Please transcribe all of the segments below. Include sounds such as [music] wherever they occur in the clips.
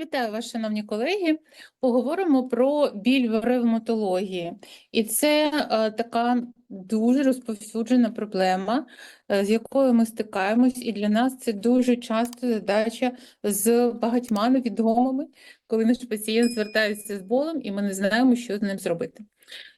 Вітаю вас, шановні колеги. Поговоримо про біль в ревматології. І це е, така дуже розповсюджена проблема, е, з якою ми стикаємось, і для нас це дуже часто задача з багатьма невідомими, коли наш пацієнт звертається з болем, і ми не знаємо, що з ним зробити.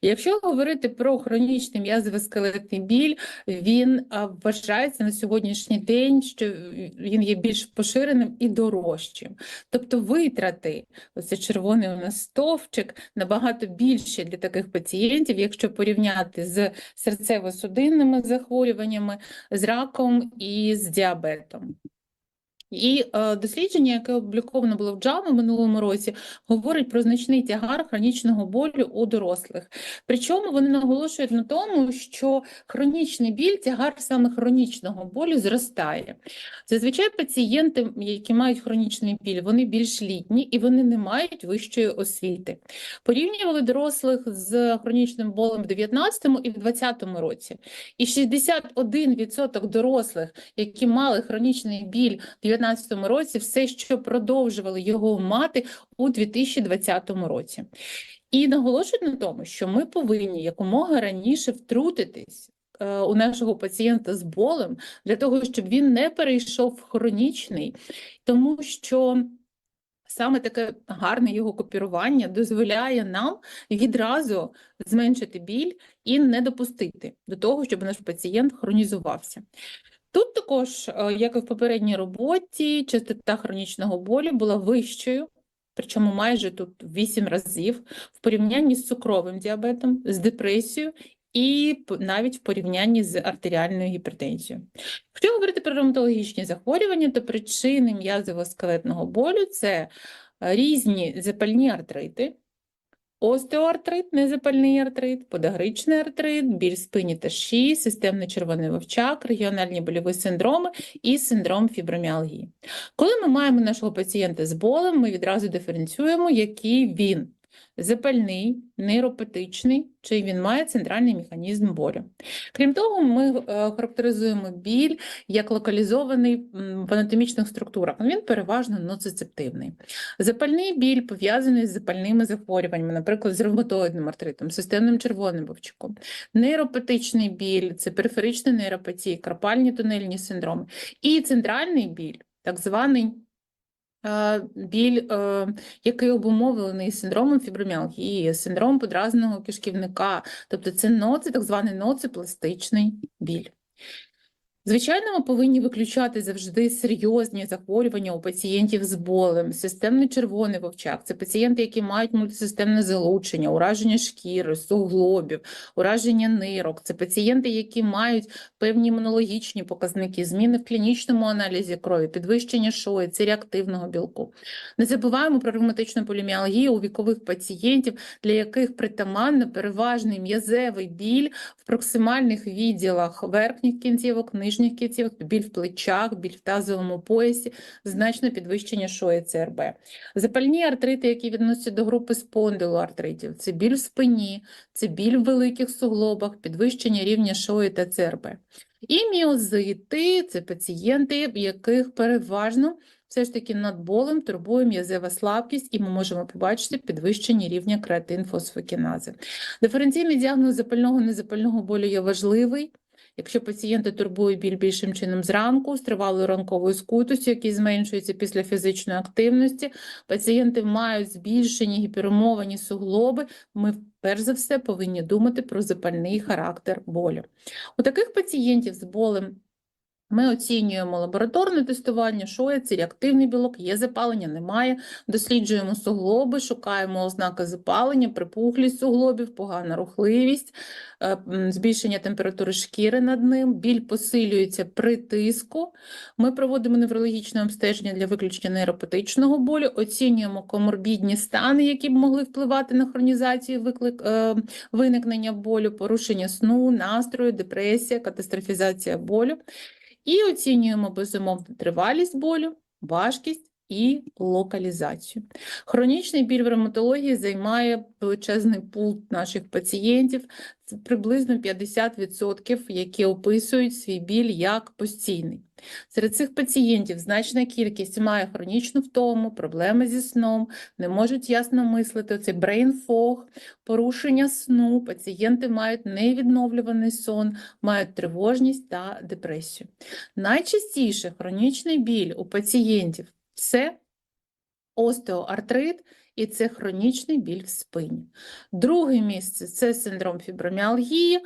Якщо говорити про хронічний м'язово-скелетний біль, він вважається на сьогоднішній день, що він є більш поширеним і дорожчим. Тобто витрати, оце червоний у нас стовпчик, набагато більше для таких пацієнтів, якщо порівняти з серцево-судинними захворюваннями, з раком і з діабетом. І е, дослідження, яке опубліковано було в JAMA минулому році, говорить про значний тягар хронічного болю у дорослих. Причому вони наголошують на тому, що хронічний біль, тягар саме хронічного болю зростає. Зазвичай пацієнти, які мають хронічний біль, вони більш літні і вони не мають вищої освіти. Порівнювали дорослих з хронічним болем в 19 і в 20 році. І 61% дорослих, які мали хронічний біль 2019 році, все ще продовжували його мати у 2020 році. І наголошують на тому, що ми повинні якомога раніше втрутитись е, у нашого пацієнта з болем для того, щоб він не перейшов в хронічний, тому що. Саме таке гарне його копірування дозволяє нам відразу зменшити біль і не допустити до того, щоб наш пацієнт хронізувався. Тут також, е, як і в попередній роботі, частота хронічного болю була вищою, причому майже тут 8 разів в порівнянні з цукровим діабетом, з депресією і навіть в порівнянні з артеріальною гіпертензією. Якщо говорити про ревматологічні захворювання, то причини м'язово-скелетного болю це різні запальні артрити. Остеоартрит, незапальний артрит, подагричний артрит, біль спині та шиї, системний червоний вовчак, регіональні больові синдроми і синдром фіброміалгії. Коли ми маємо нашого пацієнта з болем, ми відразу диференціюємо, який він запальний, нейропатичний, чи він має центральний механізм болю. Крім того, ми е, характеризуємо біль як локалізований в анатомічних структурах. Він переважно ноцицептивний. Запальний біль пов'язаний з запальними захворюваннями, наприклад, з ревматоїдним артритом, системним червоним вовчиком. Нейропатичний біль це периферична нейропатія, крапальні тунельні синдроми. І центральний біль, так званий біль, е, який обумовлений синдромом фіброміалгії, синдром подразненого кишківника, тобто це ноци, так званий ноципластичний біль. Звичайно, ми повинні виключати завжди серйозні захворювання у пацієнтів з болем, системний червоний вовчак. Це пацієнти, які мають мультисистемне залучення, ураження шкіри, суглобів, ураження нирок. Це пацієнти, які мають певні імунологічні показники, зміни в клінічному аналізі крові, підвищення шої, це реактивного білку. Не забуваємо про ревматичну поліміалгію у вікових пацієнтів, для яких притаманно переважний м'язевий біль в проксимальних відділах верхніх кінцівок, нижніх кінцівок, біль в плечах, біль в тазовому поясі, значне підвищення шої ЦРБ. Запальні артрити, які відносяться до групи спондилоартритів, це біль в спині, це біль в великих суглобах, підвищення рівня шої та ЦРБ. І міозити це пацієнти, в яких переважно все ж таки над болем турбує м'язева слабкість, і ми можемо побачити підвищення рівня креатинфосфокінази. Диференційний діагноз запального незапального болю є важливий. Якщо пацієнти турбує біль більшим чином зранку, з тривалою ранковою скутостю, який зменшується після фізичної активності, пацієнти мають збільшені гіпермовані суглоби, ми перш за все повинні думати про запальний характер болю. У таких пацієнтів з болем ми оцінюємо лабораторне тестування, що є це реактивний білок, є запалення, немає. Досліджуємо суглоби, шукаємо ознаки запалення, припухлість суглобів, погана рухливість, е, збільшення температури шкіри над ним, біль посилюється при тиску. Ми проводимо неврологічне обстеження для виключення нейропатичного болю, оцінюємо коморбідні стани, які б могли впливати на хронізацію виклик, е, виникнення болю, порушення сну, настрою, депресія, катастрофізація болю. І оцінюємо безумовно тривалість болю, важкість і локалізацію. Хронічний біль в ревматології займає величезний пул наших пацієнтів, це приблизно 50%, які описують свій біль як постійний. Серед цих пацієнтів значна кількість має хронічну втому, проблеми зі сном, не можуть ясно мислити, це brain fog, порушення сну, пацієнти мають невідновлюваний сон, мають тривожність та депресію. Найчастіше хронічний біль у пацієнтів це остеоартрит і це хронічний біль в спині. Друге місце це синдром фіброміалгії.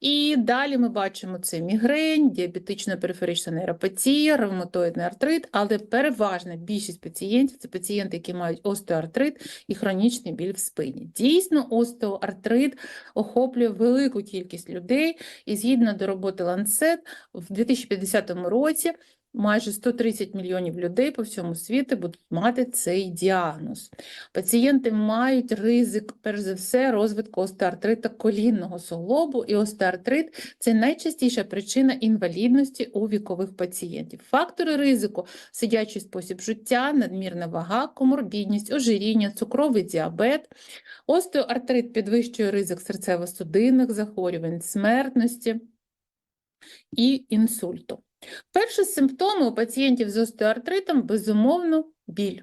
І далі ми бачимо це мігрень, діабетична периферична нейропатія, ревматоїдний артрит, але переважна більшість пацієнтів це пацієнти, які мають остеоартрит і хронічний біль в спині. Дійсно, остеоартрит охоплює велику кількість людей, і згідно до роботи Lancet, в 2050 році майже 130 мільйонів людей по всьому світу будуть мати цей діагноз. Пацієнти мають ризик, перш за все, розвитку остеоартрита колінного суглобу, і остеоартрит – це найчастіша причина інвалідності у вікових пацієнтів. Фактори ризику – сидячий спосіб життя, надмірна вага, коморбідність, ожиріння, цукровий діабет. Остеоартрит підвищує ризик серцево-судинних захворювань, смертності і інсульту. Перші симптоми у пацієнтів з остеоартритом безумовно біль.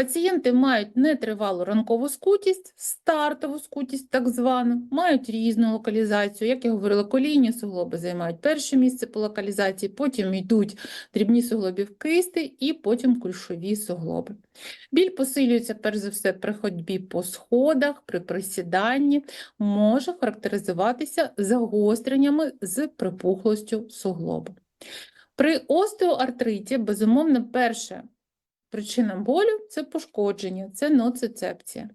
Пацієнти мають нетривалу ранкову скутість, стартову скутість так звану, мають різну локалізацію. Як я говорила, колінні суглоби займають перше місце по локалізації, потім йдуть дрібні суглобів кисти і потім кульшові суглоби. Біль посилюється перш за все при ходьбі по сходах, при присіданні, може характеризуватися загостреннями з припухлостю суглобу. При остеоартриті, безумовно, перше Причина болю це пошкодження, це ноцицепція.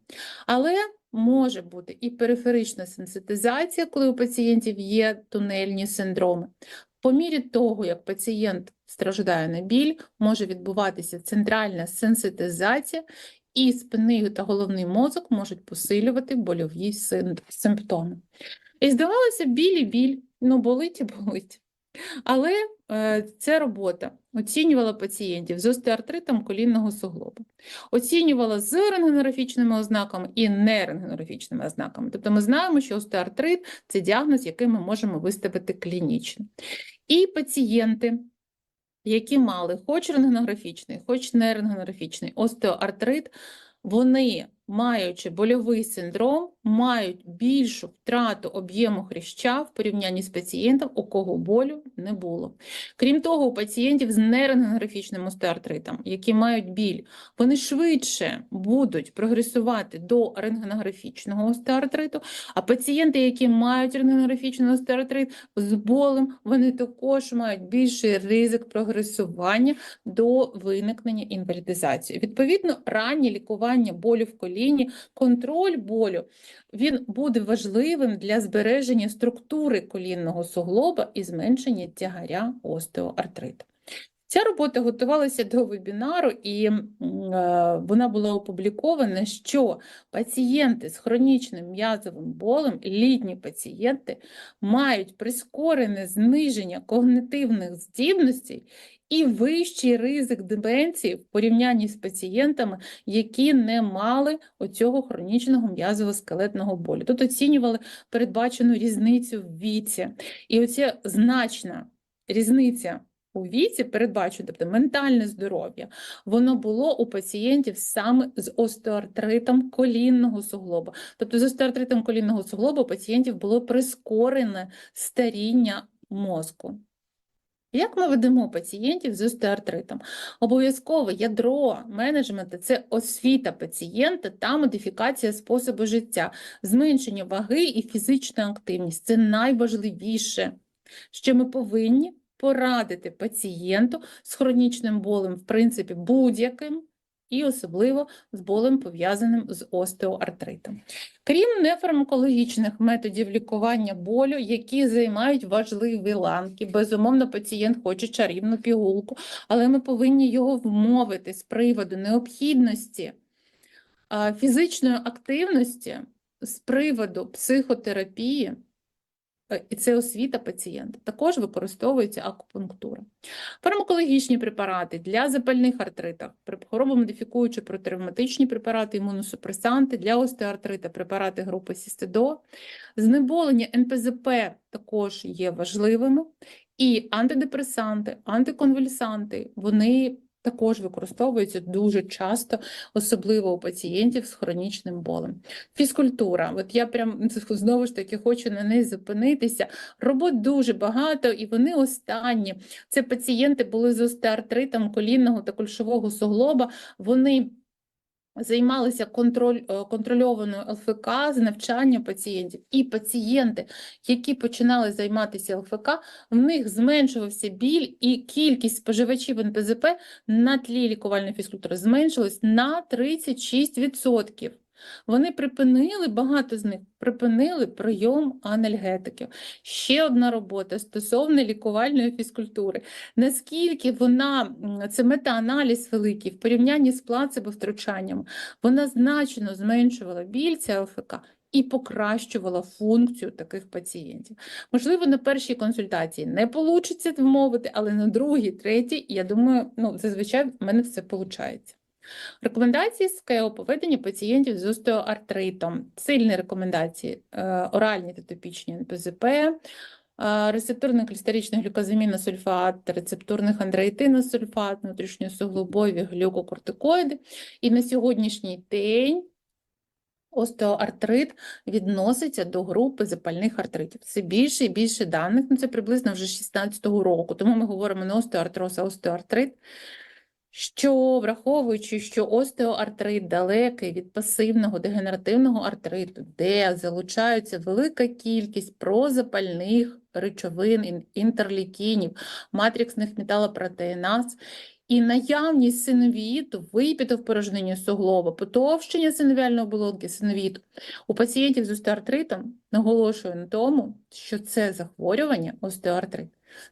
Але може бути і периферична сенситизація, коли у пацієнтів є тунельні синдроми. По мірі того, як пацієнт страждає на біль, може відбуватися центральна сенситизація, і спинний та головний мозок можуть посилювати больові симптоми. І здавалося, біль і біль, ну болить і [laughs] болить. Але е, ця робота оцінювала пацієнтів з остеоартритом колінного суглобу, оцінювала з рентгенографічними ознаками і нерентгенографічними ознаками. Тобто ми знаємо, що остеоартрит – це діагноз, який ми можемо виставити клінічно. І пацієнти, які мали хоч рентгенографічний, хоч нерентгенографічний остеоартрит, вони маючи больовий синдром, мають більшу втрату об'єму хряща в порівнянні з пацієнтом, у кого болю не було. Крім того, у пацієнтів з нерентгенографічним остеоартритом, які мають біль, вони швидше будуть прогресувати до рентгенографічного остеоартриту, а пацієнти, які мають рентгенографічний остеоартрит з болем, вони також мають більший ризик прогресування до виникнення інвалідизації. Відповідно, раннє лікування болю в коліні, контроль болю він буде важливим для збереження структури колінного суглоба і зменшення тягаря остеоартриту. Ця робота готувалася до вебінару, і е, вона була опублікована, що пацієнти з хронічним м'язовим болем, літні пацієнти, мають прискорене зниження когнитивних здібностей і вищий ризик деменції в порівнянні з пацієнтами, які не мали оцього хронічного м'язово-скелетного болю. Тут оцінювали передбачену різницю в віці. І оця значна різниця. У віці передбачено, тобто ментальне здоров'я, воно було у пацієнтів саме з остеоартритом колінного суглоба. Тобто з остеоартритом колінного суглоба у пацієнтів було прискорене старіння мозку. Як ми ведемо пацієнтів з остеоартритом? Обов'язково ядро менеджменту це освіта пацієнта та модифікація способу життя, зменшення ваги і фізична активність це найважливіше, що ми повинні порадити пацієнту з хронічним болем, в принципі, будь-яким і особливо з болем, пов'язаним з остеоартритом. Крім нефармакологічних методів лікування болю, які займають важливі ланки, безумовно, пацієнт хоче чарівну пігулку, але ми повинні його вмовити з приводу необхідності фізичної активності, з приводу психотерапії. Е, і це освіта пацієнта. Також використовується акупунктура. Фармакологічні препарати для запальних артритів, хворобомодифікуючі протравматичні препарати, імуносупресанти для остеоартрита, препарати групи Сістедо. Знеболення НПЗП також є важливими. І антидепресанти, антиконвульсанти, вони також використовуються дуже часто, особливо у пацієнтів з хронічним болем. Фізкультура, от я прям [laughs] знову ж таки хочу на неї зупинитися. Робот дуже багато, і вони останні. Це пацієнти були з остеоартритом колінного та кульшового суглоба. Вони Займалися контроль, е, контрольованою ЛФК з навчання пацієнтів. І пацієнти, які починали займатися ЛФК, в них зменшувався біль і кількість споживачів НПЗП на тлі лікувальної фізкультури зменшилась на 36%. Вони припинили, багато з них припинили прийом анальгетиків. Ще одна робота стосовно лікувальної фізкультури. Наскільки вона, це метааналіз великий в порівнянні з плацебо-втручанням, вона значно зменшувала біль, ця ЛФК, і покращувала функцію таких пацієнтів. Можливо, на першій консультації не вийде вмовити, але на другій, третій, я думаю, ну, зазвичай в мене все виходить. Рекомендації з КЕО по пацієнтів з остеоартритом. Сильні рекомендації е, оральні та топічні НПЗП, е, рецептурний клістеричний глюкозамінна сульфат, рецептурний андреїтиносульфат, внутрішньосуглобові глюкокортикоїди. І на сьогоднішній день остеоартрит відноситься до групи запальних артритів. Це більше і більше даних, ну це приблизно вже 16-го року, тому ми говоримо не остеоартроз, а остеоартрит що враховуючи, що остеоартрит далекий від пасивного дегенеративного артриту, де залучаються велика кількість прозапальних речовин, інтерлікінів, матриксних металопротеїназ, і наявність синовіїту, випіту в порожнині суглоба, потовщення синовіальної оболонки синовіту у пацієнтів з остеоартритом наголошую на тому, що це захворювання остеоартрит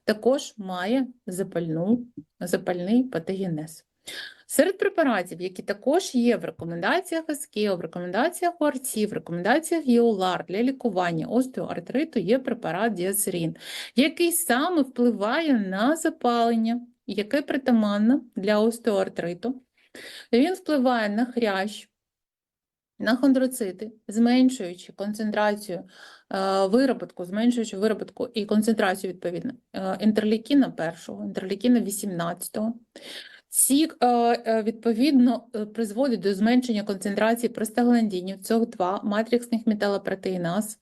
також має запальну, запальний патогенез. Серед препаратів, які також є в рекомендаціях СКІО, в рекомендаціях ОРЦІ, в рекомендаціях ЄОЛАР для лікування остеоартриту є препарат діацерін, який саме впливає на запалення, яке притаманно для остеоартриту. Він впливає на хрящ, на хондроцити, зменшуючи концентрацію виробітку, зменшуючи виробітку і концентрацію відповідно е, інтерлікіна першого, інтерлікіна 18. Ці е, е, відповідно е, призводять до зменшення концентрації простагландінів, цього 2 матриксних металопротеїназ,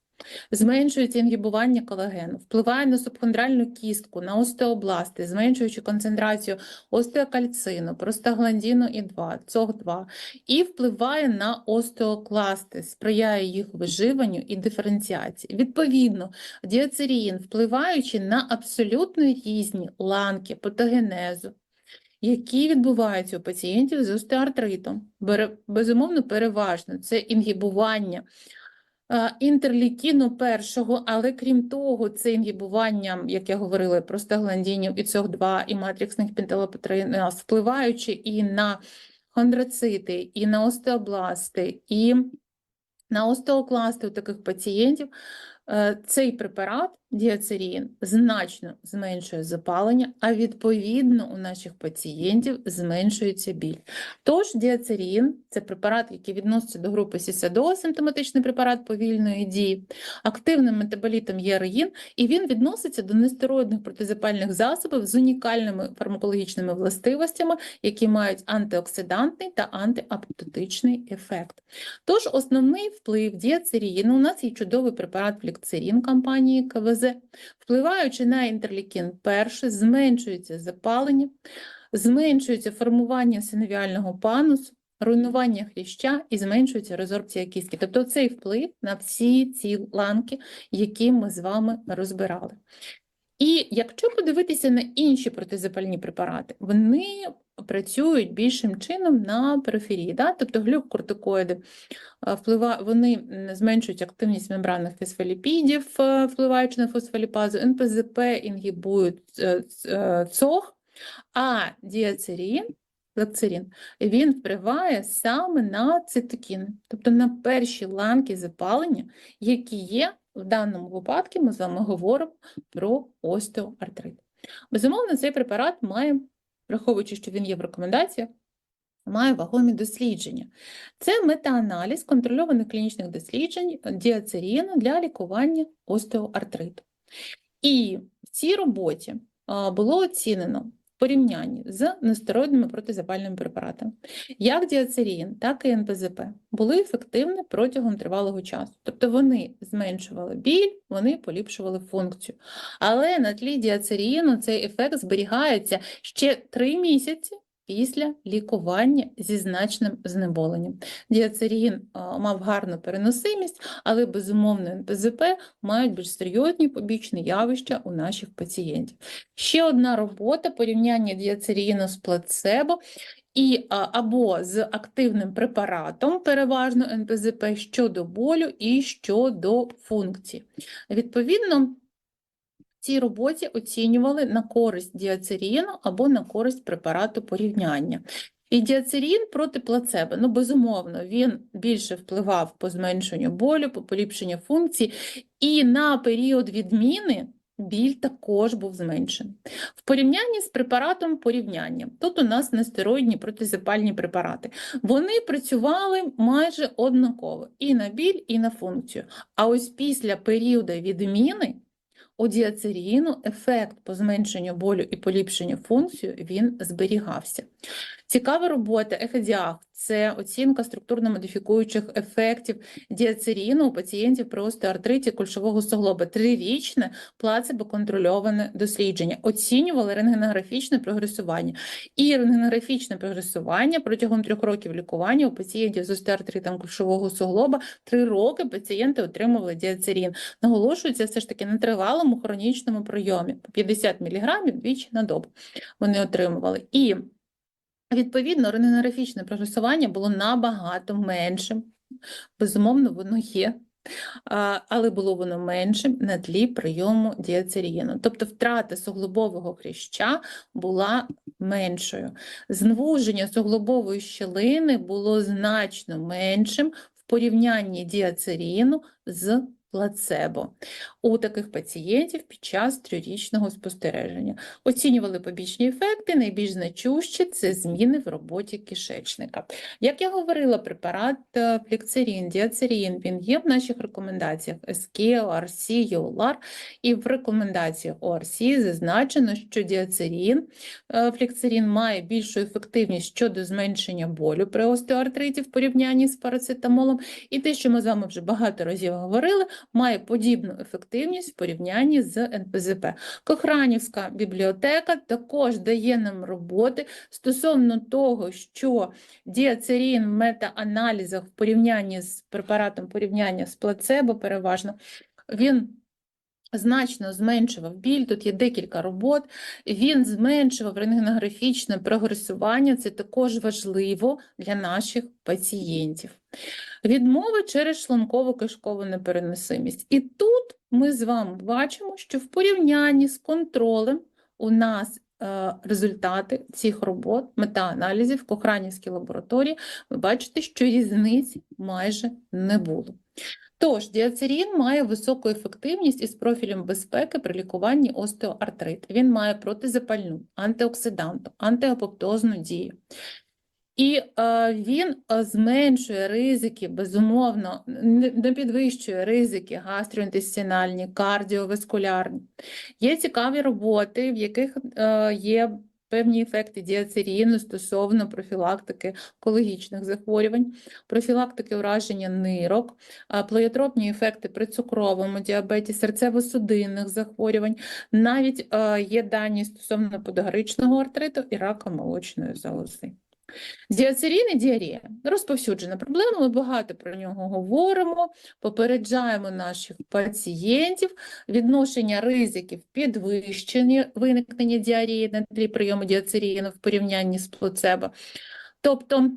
зменшується інгібування колагену, впливає на субхондральну кістку, на остеобласти, зменшуючи концентрацію остеокальцину, простагландіну і 2, ЦОГ2, і впливає на остеокласти, сприяє їх виживанню і диференціації. Відповідно, діацерін, впливаючи на абсолютно різні ланки патогенезу, які відбуваються у пацієнтів з остеоартритом, безумовно, переважно це інгібування інтерлікіну першого, але крім того, це інгібування, як я говорила, простагландінів і цього 2 і матриксних пенталопатроїназ, впливаючи і на хондроцити, і на остеобласти, і на остеокласти у таких пацієнтів, е, цей препарат діацерін значно зменшує запалення, а відповідно у наших пацієнтів зменшується біль. Тож діацерін – це препарат, який відноситься до групи СІСАДО, симптоматичний препарат повільної дії. Активним метаболітом є і він відноситься до нестероїдних протизапальних засобів з унікальними фармакологічними властивостями, які мають антиоксидантний та антиапоптотичний ефект. Тож основний вплив діацеріну, у нас є чудовий препарат флікцерін компанії КВЗ, впливаючи на інтерлікін перший, зменшується запалення, зменшується формування синовіального панусу, руйнування хряща і зменшується резорбція кістки. Тобто цей вплив на всі ці ланки, які ми з вами розбирали. І якщо подивитися на інші протизапальні препарати, вони працюють більшим чином на периферії, да? тобто глюкокортикоїди е, вплива, вони зменшують активність мембранних фосфоліпідів, е, впливаючи на фосфоліпазу, НПЗП інгібують е, ц- ЦОГ, а діацерін, лакцерін, він впливає саме на цитокіни, тобто на перші ланки запалення, які є в даному випадку, ми з вами говоримо про остеоартрит. Безумовно, цей препарат має, враховуючи, що він є в рекомендаціях, має вагомі дослідження. Це метааналіз контрольованих клінічних досліджень діацеріну для лікування остеоартриту. І в цій роботі було оцінено порівнянні з нестероїдними протизапальними препаратами. Як діацерін, так і НПЗП були ефективні протягом тривалого часу. Тобто вони зменшували біль, вони поліпшували функцію. Але на тлі діацеріну цей ефект зберігається ще 3 місяці після лікування зі значним знеболенням. Діацерін мав гарну переносимість, але безумовно НПЗП мають більш серйозні побічні явища у наших пацієнтів. Ще одна робота порівняння діацеріну з плацебо і або з активним препаратом, переважно НПЗП, щодо болю і щодо функції. Відповідно, цій роботі оцінювали на користь діацеріну або на користь препарату порівняння. І діацерін проти плацебо, ну, безумовно, він більше впливав по зменшенню болю, по поліпшенню функцій, і на період відміни біль також був зменшений. В порівнянні з препаратом порівняння. Тут у нас нестероїдні протизапальні препарати. Вони працювали майже однаково і на біль, і на функцію. А ось після періоду відміни у діацеріну ефект по зменшенню болю і поліпшенню функції він зберігався. Цікава робота ехедіаг – це оцінка структурно-модифікуючих ефектів діацеріну у пацієнтів при остеоартриті кульшового суглоба. Трирічне плацебо-контрольоване дослідження. Оцінювали рентгенографічне прогресування. І рентгенографічне прогресування протягом трьох років лікування у пацієнтів з остеоартритом кульшового суглоба три роки пацієнти отримували діацерін. Наголошується все ж таки на тривалому хронічному прийомі по 50 мг двічі на добу вони отримували. І відповідно рентгенографічне прогресування було набагато меншим. Безумовно, воно є. Але було воно меншим на тлі прийому діацеріну. Тобто втрата суглобового хряща була меншою. Звуження суглобової щелини було значно меншим в порівнянні діацеріну з плацебо у таких пацієнтів під час трирічного спостереження. Оцінювали побічні ефекти, найбільш значущі – це зміни в роботі кишечника. Як я говорила, препарат е, фліксерін, діацерін, він є в наших рекомендаціях СК, ОРС, ЮЛАР, і в рекомендаціях ОРС зазначено, що діацерін, е, фліксерін має більшу ефективність щодо зменшення болю при остеоартриті в порівнянні з парацетамолом, і те, що ми з вами вже багато разів говорили, має подібну ефективність в порівнянні з НПЗП. Кохранівська бібліотека також дає нам роботи стосовно того, що діацерін в метааналізах в порівнянні з препаратом порівняння з плацебо переважно, він значно зменшував біль, тут є декілька робот, він зменшував рентгенографічне прогресування, це також важливо для наших пацієнтів. Відмови через шлунково-кишкову непереносимість. І тут ми з вами бачимо, що в порівнянні з контролем у нас е, результати цих робот, метааналізів в Кохранівській лабораторії, ви бачите, що різниць майже не було. Тож, діацерін має високу ефективність із профілем безпеки при лікуванні остеоартриту. Він має протизапальну, антиоксиданту, антиапоптозну дію. І е, він е, зменшує ризики, безумовно, не підвищує ризики гастроінтестинальні, кардіоваскулярні. Є цікаві роботи, в яких е, є певні ефекти діацеріну стосовно профілактики онкологічних захворювань, профілактики ураження нирок, е, плеєтропні ефекти при цукровому діабеті, серцево-судинних захворювань. Навіть е, є дані стосовно подагричного артриту і рака молочної залози. Діацерін і діарія розповсюджена проблема. Ми багато про нього говоримо, попереджаємо наших пацієнтів, відношення ризиків підвищення виникнення діарії на тлі прийому діацеріну в порівнянні з плацебо. Тобто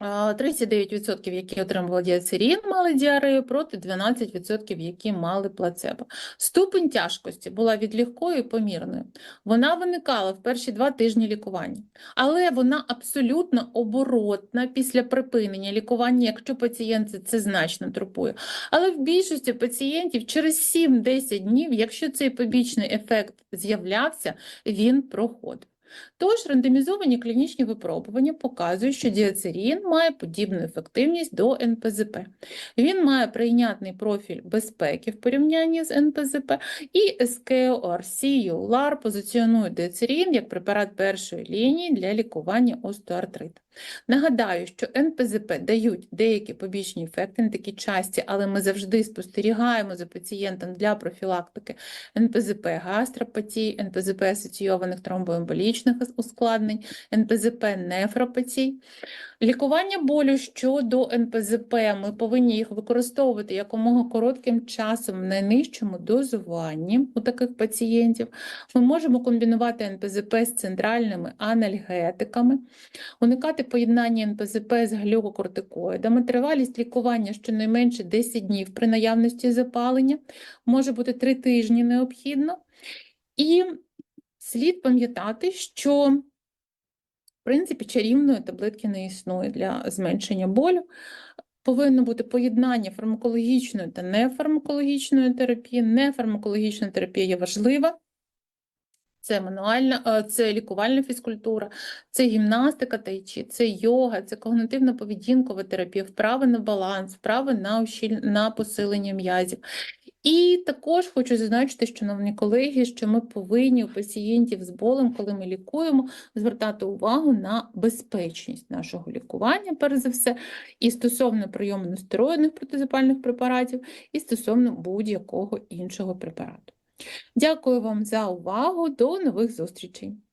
39%, які отримували діацерін, мали діарею, проти 12%, які мали плацебо. Ступень тяжкості була від легкої помірною. Вона виникала в перші два тижні лікування, але вона абсолютно оборотна після припинення лікування, якщо пацієнт це значно турбує. Але в більшості пацієнтів через 7-10 днів, якщо цей побічний ефект з'являвся, він проходив. Тож рандомізовані клінічні випробування показують, що діацерін має подібну ефективність до НПЗП. Він має прийнятний профіль безпеки в порівнянні з НПЗП, і SKORC ULAR позиціонує діацерін як препарат першої лінії для лікування остеоартриту. Нагадаю, що НПЗП дають деякі побічні ефекти, не такі часті, але ми завжди спостерігаємо за пацієнтом для профілактики НПЗП гастропатій, НПЗП асоційованих тромбоемболічних ускладнень, НПЗП нефропатій. Лікування болю щодо НПЗП ми повинні їх використовувати якомога коротким часом в найнижчому дозуванні у таких пацієнтів. Ми можемо комбінувати НПЗП з центральними анальгетиками, уникати поєднання НПЗП з глюкокортикоїдами. Тривалість лікування щонайменше 10 днів при наявності запалення, може бути 3 тижні необхідно. І слід пам'ятати, що принципі, чарівної таблетки не існує для зменшення болю. Повинно бути поєднання фармакологічної та нефармакологічної терапії. Нефармакологічна терапія є важлива. Це мануальна, е, це лікувальна фізкультура, це гімнастика тайчі, це йога, це когнитивно-поведінкова терапія, вправи на баланс, вправи на, ущіль... на посилення м'язів. І також хочу зазначити, шановні колеги, що ми повинні у пацієнтів з болем, коли ми лікуємо, звертати увагу на безпечність нашого лікування, перш за все, і стосовно прийому нестероїдних протизапальних препаратів, і стосовно будь-якого іншого препарату. Дякую вам за увагу. До нових зустрічей!